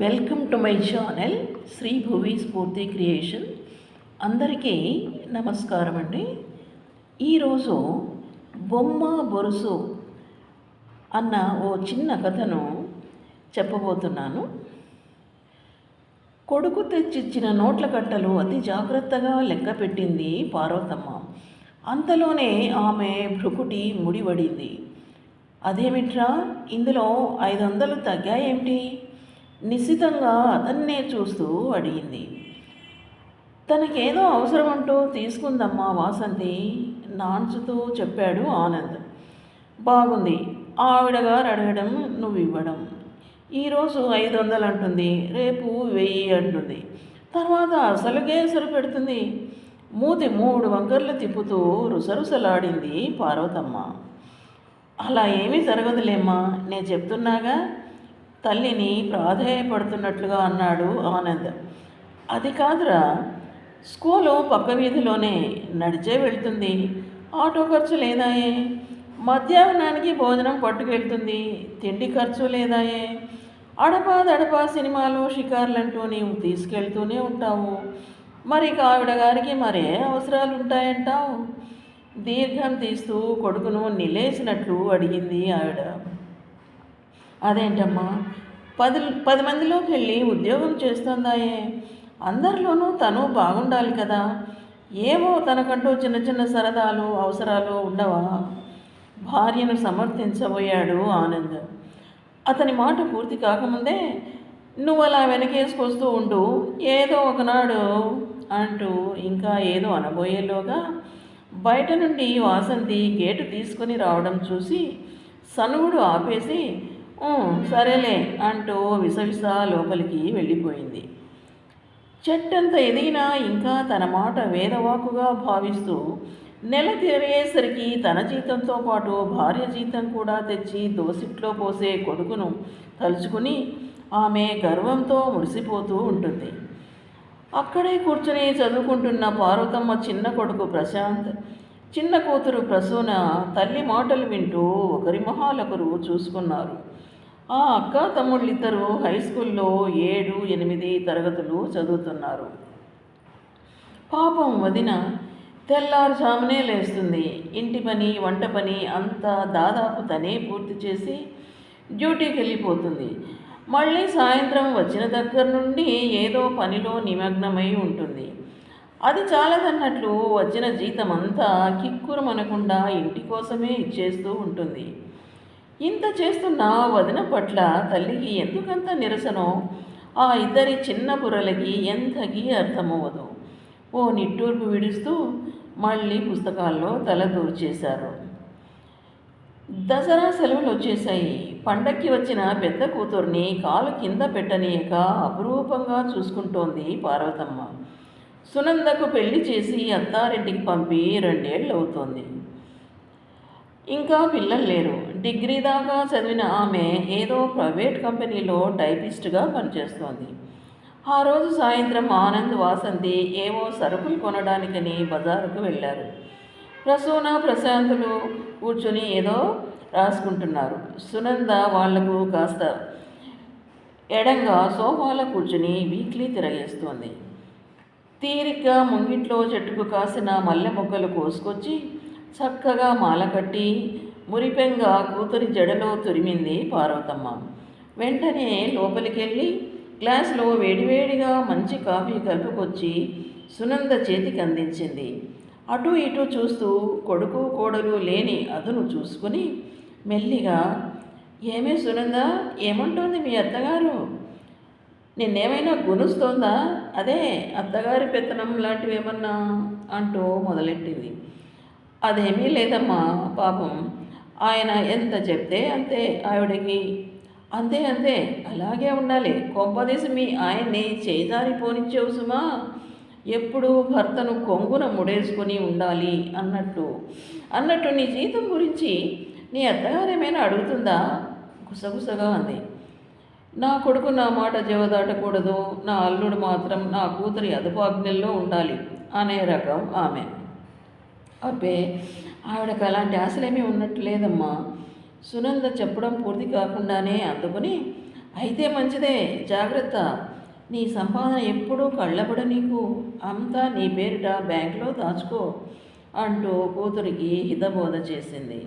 Welcome to my channel Sri Bhuvi Spoorthi creation అందరికీ నమస్కారం అండి. ఈరోజు బొమ్మ బొరుసు అన్న ఓ చిన్న కథను చెప్పబోతున్నాను. కొడుకు తెచ్చిచ్చిన నోట్ల కట్టలు అతి జాగ్రత్తగా లెక్క పెట్టింది పార్వతమ్మ. అంతలోనే ఆమె భృకుటి ముడివడింది అదేమిట్రా? ఇందులో ఐదు వందలు తగ్గాయేమిటి? నిశ్చితంగా అతన్నే చూస్తూ అడిగింది. తనకేదో అవసరం అంటూ తీసుకుందమ్మా వాసంతి నాన్చుతూ చెప్పాడు ఆనంద్. బాగుంది ఆవిడగారు అడగడం నువ్వు ఇవ్వడం ఈరోజు ఐదు వందలు అంటుంది రేపు వెయ్యి అంటుంది. తర్వాత అసలుకే సరిపెడుతుంది. మూతి మూడు వంకర్లు తిప్పుతూ రుసరుసలాడింది పార్వతమ్మ. అలా ఏమీ జరగదులేమ్మా నేను చెప్తున్నాగా? తల్లిని ప్రాధేయపడుతున్నట్లుగా అన్నాడు ఆనంద్. అది కాదురా స్కూలు పక్క వీధిలోనే నడిచే వెళ్తుంది. ఆటో ఖర్చు లేదాయే? మధ్యాహ్నానికి భోజనం పట్టుకెళ్తుంది. తిండి ఖర్చు లేదాయే? అడపా దడపా సినిమాలు షికార్లంటూ నీవు తీసుకెళ్తూనే ఉంటావు. మరి ఇక ఆవిడ గారికి మరే అవసరాలు ఉంటాయంటావు దీర్ఘం తీస్తూ కొడుకును నిలేసినట్లు అడిగింది ఆవిడ. అదేంటమ్మా? పది పది మందిలోకి వెళ్ళి ఉద్యోగం చేస్తుందాయే. అందరిలోనూ తను బాగుండాలి కదా. ఏమో తనకంటూ చిన్న చిన్న సరదాలు అవసరాలు ఉండవా? భార్యను సమర్థించబోయాడు ఆనంద్. అతని మాట పూర్తి కాకముందే నువ్వు అలా వెనకేసుకొస్తూ ఉండు ఏదో ఒకనాడు అంటూ ఇంకా ఏదో అనబోయేలోగా బయట నుండి వాసంతి గేటు తీసుకొని రావడం చూసి సనువుడు ఆపేసి సరేలే అంటూ విసవిస లోపలికి వెళ్ళిపోయింది. చెట్టంత ఎదిగినా ఇంకా తన మాట వేదవాకుగా భావిస్తూ నెల తిరిగేసరికి తన జీతంతో పాటు భార్య జీతం కూడా తెచ్చి దోసిట్లో పోసే కొడుకును తలుచుకుని ఆమె గర్వంతో మురిసిపోతూ ఉంటుంది. అక్కడే కూర్చుని చదువుకుంటున్న పార్వతమ్మ చిన్న కొడుకు ప్రశాంత్ చిన్న కూతురు ప్రసూన తల్లి మాటలు వింటూ ఒకరి మొహాలొకరు చూసుకున్నారు. ఆ అక్క తమ్ముళ్ళిద్దరూ హై స్కూల్లో ఏడు ఎనిమిది తరగతులు చదువుతున్నారు. పాపం వదిన తెల్లారుజామునే లేస్తుంది. ఇంటి పని వంట పని అంతా దాదాపు తనే పూర్తి చేసి డ్యూటీకి వెళ్ళిపోతుంది. మళ్ళీ సాయంత్రం వచ్చిన దగ్గర నుండి ఏదో పనిలో నిమగ్నమై ఉంటుంది. అది చాలదన్నట్లు వచ్చిన జీతం అంతా కిక్కురమనకుండా ఇంటి కోసమే ఇచ్చేస్తూ ఉంటుంది. ఇంత చేస్తున్న వదిన పట్ల తల్లికి ఎందుకంత నిరసనో? ఆ ఇద్దరి చిన్న బుర్రలకి ఎంతకీ అర్థమవ్వదు. ఓ నిట్టూర్పు విడుస్తూ మళ్ళీ పుస్తకాల్లో తల దూర్చేశారు. దసరా సెలవులు వచ్చేసాయి పండక్కి వచ్చిన పెద్ద కూతుర్ని కాలు కింద పెట్టనీయక అపురూపంగా చూసుకుంటోంది పార్వతమ్మ. సునందకు పెళ్ళి చేసి అత్తారింటికి పంపి రెండేళ్ళు అవుతోంది ఇంకా పిల్లలు లేరు. డిగ్రీ దాకా చదివిన ఆమె ఏదో ప్రైవేట్ కంపెనీలో టైపిస్ట్గా పనిచేస్తోంది. ఆ రోజు సాయంత్రం ఆనంద్ వాసంతి ఏవో సరుకులు కొనడానికని బజారుకు వెళ్ళారు. ప్రసూన ప్రశాంతులు కూర్చొని ఏదో రాసుకుంటున్నారు. సునంద వాళ్ళకు కాస్త ఎడంగా సోఫాలో కూర్చుని వీక్లీ తిరగేస్తోంది. తీరిగ్గా ముంగిట్లో చెట్టుకు కాసిన మల్లె మొక్కలు కోసుకొచ్చి చక్కగా మాల కట్టి మురిపెంగా కూతురి జడలో తురిమింది పార్వతమ్మ. వెంటనే లోపలికెళ్ళి గ్లాస్లో వేడివేడిగా మంచి కాఫీ కలుపుకొచ్చి సునంద చేతికి అందించింది. అటు ఇటు చూస్తూ కొడుకు కోడలు లేని అదును చూసుకుని మెల్లిగా ఏమే సునంద ఏమంటోంది మీ అత్తగారు? నిన్నేమైనా గునుస్తోందా? అదే అత్తగారి పెత్తనం లాంటివి ఏమన్నా అంటూ మొదలెట్టింది. అదేమీ లేదమ్మా పాపం. ఆయన ఎంత చెప్తే అంతే ఆవిడకి. అంతే అంతే. అలాగే ఉండాలి. కొంపదీసి మీ ఆయన్ని చేదారి పోనిచ్చేవు సుమా. ఎప్పుడు భర్తను కొంగున ముడేసుకొని ఉండాలి అన్నట్టు. అన్నట్టు నీ జీతం గురించి నీ అత్తగారేమైనా అడుగుతుందా? గుసగుసగా అంది. నా కొడుకు నా మాట జవదాటకూడదు. నా అల్లుడు మాత్రం నా కూతురి అదుపాజ్ఞల్లో ఉండాలి అనే రకం ఆమె. అబ్బే ఆవిడకు అలాంటి ఆశలేమీ ఉన్నట్టు లేదమ్మా. సునంద చెప్పడం పూర్తి కాకుండానే అందుకుని అయితే మంచిదే జాగ్రత్త. నీ సంపాదన ఎప్పుడూ కళ్ళబడ నీకు. అంతా నీ పేరిట బ్యాంకులో దాచుకో అంటూ కూతురికి హితబోధ చేసింది.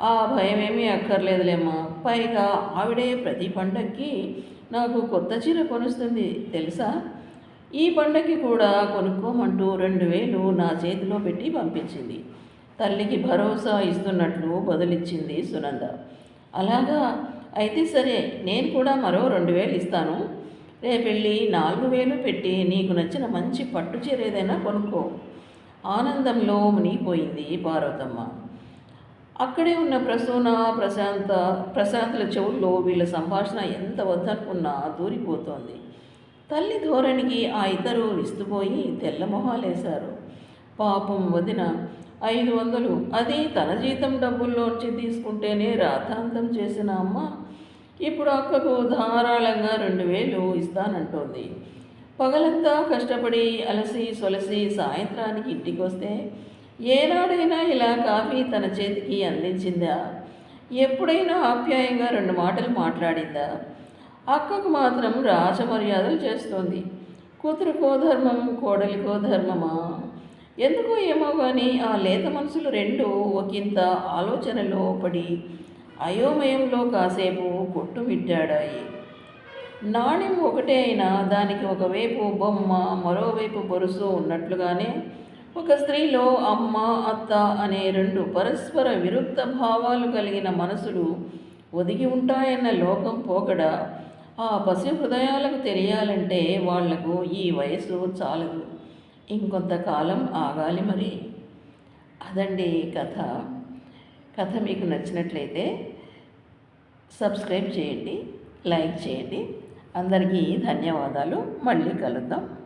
ఆ భయమేమీ అక్కర్లేదులేమ్మా. పైగా ఆవిడే ప్రతి పండక్కి నాకు కొత్త చీర కొనుస్తుంది తెలుసా? ఈ పండగకి కూడా కొనుక్కోమంటూ రెండు వేలు నా చేతిలో పెట్టి పంపించింది. తల్లికి భరోసా ఇస్తున్నట్లు బదులిచ్చింది సునంద. అలాగా? అయితే సరే నేను కూడా మరో రెండు వేలు ఇస్తాను. రేపెళ్ళి నాలుగు వేలు పెట్టి నీకు నచ్చిన మంచి పట్టు చీర ఏదైనా కొనుక్కో. ఆనందంలో మునిగిపోయింది పార్వతమ్మ. అక్కడే ఉన్న ప్రసూన ప్రశాంత ప్రశాంతుల చెవుల్లో వీళ్ళ సంభాషణ ఎంత వద్దనుకున్నా దూరిపోతోంది. తల్లి ధోరణికి ఆ ఇద్దరు విస్తుపోయి తెల్లమొహాలేశారు పాపం వదిన ఐదు వందలు అది తన జీతం డబ్బుల్లోంచి తీసుకుంటేనే రాతాంతం చేసిన అమ్మ ఇప్పుడు అక్కకు ధారాళంగా రెండు వేలు ఇస్తానంటోంది. పగలంతా కష్టపడి అలసి సొలసి సాయంత్రానికి ఇంటికి వస్తే ఏనాడైనా ఇలా కాఫీ తన చేతికి అందించిందా? ఎప్పుడైనా ఆప్యాయంగా రెండు మాటలు మాట్లాడిందా? అక్కకు మాత్రం రాజమర్యాదలు చేస్తోంది. కూతురుకో ధర్మం కోడలికో ధర్మమా ఎందుకో ఏమో కానీ ఆ లేత మనసులు రెండు ఒకంత ఆలోచనలో పడి అయోమయంలో కాసేపు కొట్టుమిట్టాడాయి నాణ్యం ఒకటే అయినా దానికి ఒకవైపు బొమ్మ మరోవైపు బొరుసు ఉన్నట్లుగానే ఒక స్త్రీలో అమ్మ అత్త అనే రెండు పరస్పర విరుద్ధ భావాలు కలిగిన మనసులు ఒదిగి ఉంటాయన్న లోకం పోకడ ఆ పసి హృదయాలకు తెలియాలంటే వాళ్ళకు ఈ వయసు చాలదు. ఇంకొంతకాలం ఆగాలి మరి. అదండి కథ. కథ మీకు నచ్చినట్లయితే సబ్స్క్రైబ్ చేయండి లైక్ చేయండి. అందరికీ ధన్యవాదాలు. మళ్ళీ కలుద్దాం.